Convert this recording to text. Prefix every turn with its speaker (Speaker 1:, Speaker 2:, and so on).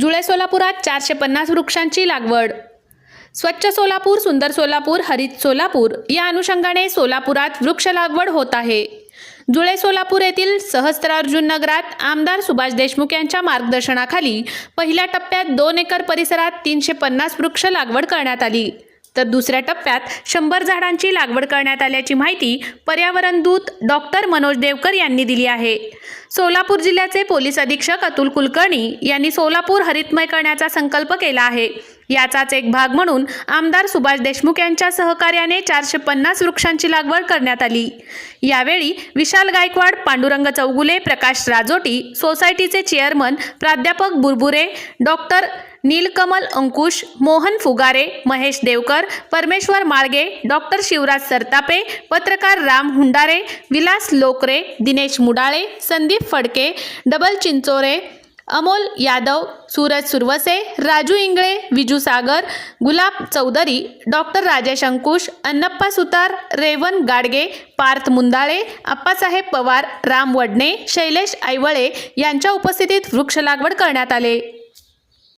Speaker 1: जुळे सोलापुरात चारशे पन्नास वृक्षांची लागवड. स्वच्छ सोलापूर सुंदर सोलापूर हरित सोलापूर या अनुषंगाने सोलापुरात वृक्ष लागवड होत आहे. जुळे सोलापूर येथील सहस्त्रार्जुन नगरात आमदार सुभाष देशमुख यांच्या मार्गदर्शनाखाली पहिल्या टप्प्यात दोन एकर परिसरात तीनशे पन्नास वृक्ष लागवड करण्यात आली. तर दुसऱ्या टप्प्यात शंभर झाडांची लागवड करण्यात आल्याची माहिती पर्यावरण दूत डॉक्टर मनोज देवकर यांनी दिली आहे. सोलापूर जिल्ह्याचे पोलीस अधीक्षक अतुल कुलकर्णी यांनी सोलापूर हरितमय करण्याचा संकल्प केला आहे. याचाच एक भाग म्हणून आमदार सुभाष देशमुख यांच्या सहकार्याने चारशे पन्नास वृक्षांची लागवड करण्यात आली. यावेळी विशाल गायकवाड पांडुरंग चौगुले प्रकाश राजोटी सोसायटीचे चेअरमन प्राध्यापक बुरबुरे डॉक्टर नीलकमल अंकुश मोहन फुगारे महेश देवकर परमेश्वर माळगे डॉक्टर शिवराज सरतापे पत्रकार राम हुंडारे विलास लोकरे दिनेश मुडाळे संदीप फडके डबल चिंचोरे अमोल यादव सूरज सुरवसे राजू इंगळे विजू सागर गुलाब चौधरी डॉक्टर राजेश अंकुश अन्नप्पा सुतार रेवन गाडगे पार्थ मुंदाळे आप्पासाहेब पवार राम वडणे शैलेश ऐवळे यांच्या उपस्थितीत वृक्ष लागवड करण्यात आले.